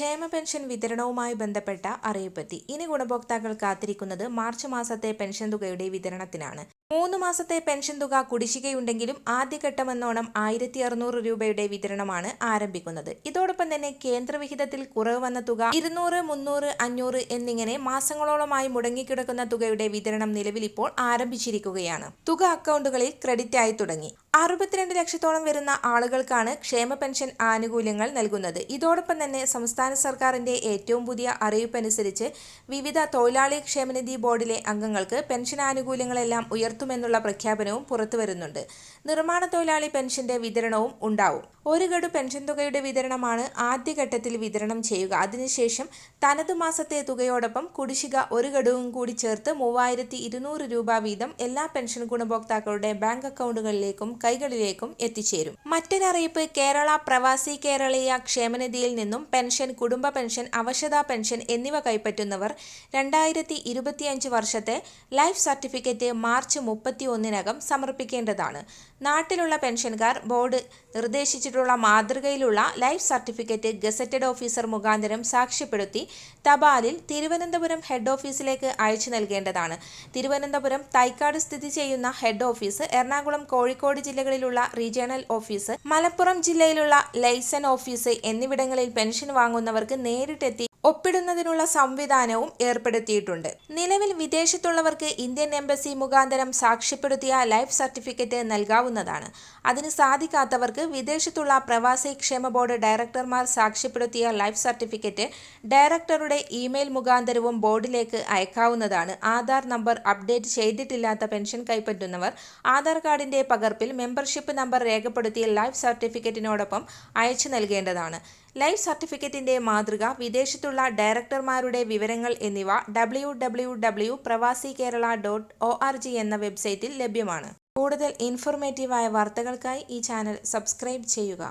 ക്ഷേമ പെൻഷൻ വിതരണവുമായി ബന്ധപ്പെട്ട അറിയിപ്പെത്തി ഇനി ഗുണഭോക്താക്കൾ കാത്തിരിക്കുന്നത് മാർച്ച് മാസത്തെ പെൻഷൻ തുകയുടെ വിതരണത്തിനാണ്. മൂന്ന് മാസത്തെ പെൻഷൻ തുക കുടിശ്ശികയുണ്ടെങ്കിലും ആദ്യഘട്ടമെന്നോണം ആയിരത്തി അറുന്നൂറ് രൂപയുടെ വിതരണമാണ് ആരംഭിക്കുന്നത്. ഇതോടൊപ്പം തന്നെ കേന്ദ്രവിഹിതത്തിൽ കുറവ് വന്ന തുക ഇരുന്നൂറ് മുന്നൂറ് അഞ്ഞൂറ് എന്നിങ്ങനെ മാസങ്ങളോളമായി മുടങ്ങിക്കിടക്കുന്ന തുകയുടെ വിതരണം നിലവിൽ ഇപ്പോൾ ആരംഭിച്ചിരിക്കുകയാണ്. തുക അക്കൗണ്ടുകളിൽ ക്രെഡിറ്റ് ആയി തുടങ്ങി. അറുപത്തിരണ്ട് ലക്ഷത്തോളം വരുന്ന ആളുകൾക്കാണ് ക്ഷേമ പെൻഷൻ ആനുകൂല്യങ്ങൾ നൽകുന്നത്. ഇതോടൊപ്പം തന്നെ സംസ്ഥാന സർക്കാരിന്റെ ഏറ്റവും പുതിയ അറിയിപ്പനുസരിച്ച് വിവിധ തൊഴിലാളി ക്ഷേമനിധി ബോർഡിലെ അംഗങ്ങൾക്ക് പെൻഷൻ ആനുകൂല്യങ്ങളെല്ലാം ഉയർത്തുമെന്നുള്ള പ്രഖ്യാപനവും പുറത്തുവരുന്നുണ്ട് നിർമ്മാണ തൊഴിലാളി പെൻഷന്റെ വിതരണവും ഉണ്ടാവും. ഒരു ഗഡു പെൻഷൻ തുകയുടെ വിതരണമാണ് ആദ്യഘട്ടത്തിൽ വിതരണം ചെയ്യുക. അതിനുശേഷം തനതു മാസത്തെ തുകയോടൊപ്പം കുടിശ്ശിക ഒരു ഗഡുവും കൂടി ചേർത്ത് മൂവായിരത്തി ഇരുന്നൂറ് രൂപ വീതം എല്ലാ പെൻഷൻ ഗുണഭോക്താക്കളുടെ ബാങ്ക് അക്കൗണ്ടുകളിലേക്കും കൈകളിലേക്കും എത്തിച്ചേരും. മറ്റൊരറിയിപ്പ് കേരള പ്രവാസി കേരളീയ ക്ഷേമനിധിയിൽ നിന്നും പെൻഷൻ കുടുംബ പെൻഷൻ അവശതാ പെൻഷൻ എന്നിവ കൈപ്പറ്റുന്നവർ രണ്ടായിരത്തി വർഷത്തെ ലൈഫ് സർട്ടിഫിക്കറ്റ് മാർച്ച് മുപ്പത്തി ഒന്നിനകം സമർപ്പിക്കേണ്ടതാണ്. നാട്ടിലുള്ള പെൻഷൻകാർ ബോർഡ് നിർദ്ദേശിച്ചിട്ടുള്ള മാതൃകയിലുള്ള ലൈഫ് സർട്ടിഫിക്കറ്റ് ഗസറ്റഡ് ഓഫീസർ മുഖാന്തരം സാക്ഷ്യപ്പെടുത്തി തപാലിൽ തിരുവനന്തപുരം ഹെഡ് ഓഫീസിലേക്ക് അയച്ചു നൽകേണ്ടതാണ്. തിരുവനന്തപുരം തൈക്കാട് സ്ഥിതി ചെയ്യുന്ന ഹെഡ് ഓഫീസ് എറണാകുളം കോഴിക്കോട് ജില്ലകളിലുള്ള റീജിയണൽ ഓഫീസ് മലപ്പുറം ജില്ലയിലുള്ള ലൈസൻ ഓഫീസ് എന്നിവിടങ്ങളിൽ പെൻഷൻ വാങ്ങുന്നവർക്ക് നേരിട്ടെത്തി ഒപ്പിടുന്നതിനുള്ള സംവിധാനവും ഏർപ്പെടുത്തിയിട്ടുണ്ട്. നിലവിൽ വിദേശത്തുള്ളവർക്ക് ഇന്ത്യൻ എംബസി മുഖാന്തരം സാക്ഷ്യപ്പെടുത്തിയ ലൈഫ് സർട്ടിഫിക്കറ്റ് നൽകാവുന്നതാണ്. അതിന് സാധിക്കാത്തവർക്ക് വിദേശത്തുള്ള പ്രവാസി ക്ഷേമ ബോർഡ് ഡയറക്ടർമാർ സാക്ഷ്യപ്പെടുത്തിയ ലൈഫ് സർട്ടിഫിക്കറ്റ് ഡയറക്ടറുടെ ഇമെയിൽ മുഖാന്തരവും ബോർഡിലേക്ക് അയക്കാവുന്നതാണ്. ആധാർ നമ്പർ അപ്ഡേറ്റ് ചെയ്തിട്ടില്ലാത്ത പെൻഷൻ കൈപ്പറ്റുന്നവർ ആധാർ കാർഡിന്റെ പകർപ്പിൽ മെമ്പർഷിപ്പ് നമ്പർ രേഖപ്പെടുത്തിയ ലൈഫ് സർട്ടിഫിക്കറ്റിനോടൊപ്പം അയച്ചു നൽകേണ്ടതാണ്. ലൈഫ് സർട്ടിഫിക്കറ്റിന്റെ മാതൃക വിദേശത്തുള്ള ഡയറക്ടർമാരുടെ വിവരങ്ങൾ എന്നിവ W W W Pravasi Kerala dot O R G എന്ന വെബ്സൈറ്റിൽ ലഭ്യമാണ്. കൂടുതൽ ഇൻഫോർമേറ്റീവായ വാർത്തകൾക്കായി ഈ ചാനൽ സബ്സ്ക്രൈബ് ചെയ്യുക.